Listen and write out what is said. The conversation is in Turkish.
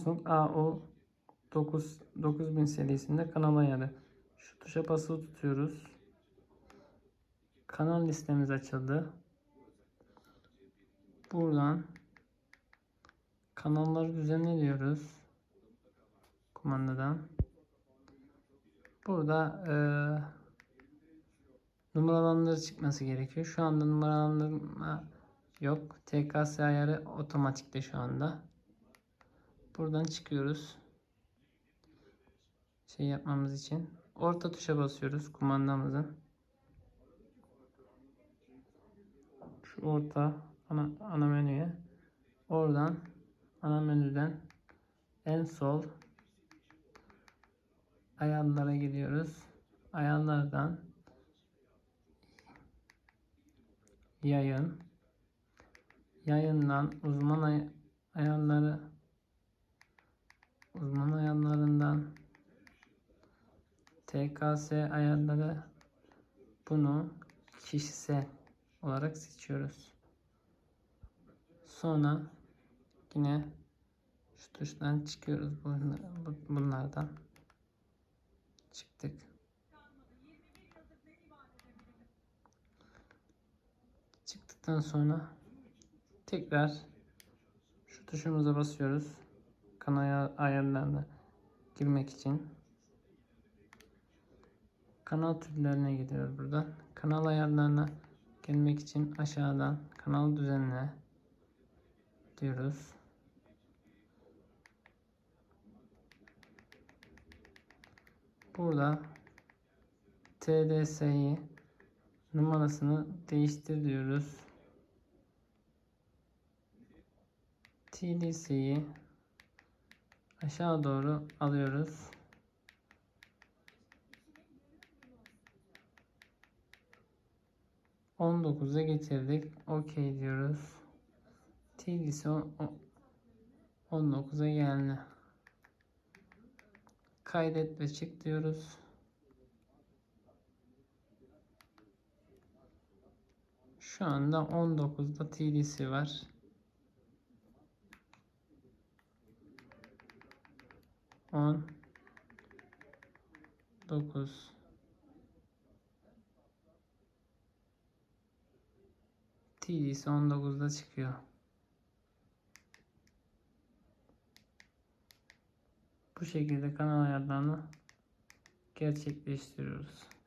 Samsung AO 9 9000 serisinde kanal ayarı. Şu tuşa basılı tutuyoruz. Kanal listemiz açıldı. Buradan kanalları düzenle diyoruz. Kumandadan. Burada eee numaralandırı çıkması gerekiyor. Şu anda numaralandırma yok. TKS ayarı otomatikte şu anda. Buradan çıkıyoruz. Şey yapmamız için. Orta tuşa basıyoruz kumandamızın. Şu orta ana, ana menüye. Oradan ana menüden en sol ayarlara gidiyoruz. Ayarlardan yayın yayından uzman ay- ayarları uzman ayarlarından TKS ayarları bunu kişisel olarak seçiyoruz. Sonra yine şu tuştan çıkıyoruz bunlar- bu- bunlardan. Çıktık. Çıktıktan sonra tekrar şu tuşumuza basıyoruz. Kanal ayarlarına girmek için. Kanal türlerine gidiyoruz buradan. Kanal ayarlarına gelmek için aşağıdan kanal düzenle diyoruz. Burada TDS'yi numarasını değiştir diyoruz. TDC'yi aşağı doğru alıyoruz. On dokuza getirdik. OK diyoruz. On- 19'a geldi. Kaydet ve çık diyoruz. Şu anda 19'da TDC var. On dokuz TDC 19'da çıkıyor. Bu şekilde kanal ayarlarını gerçekleştiriyoruz.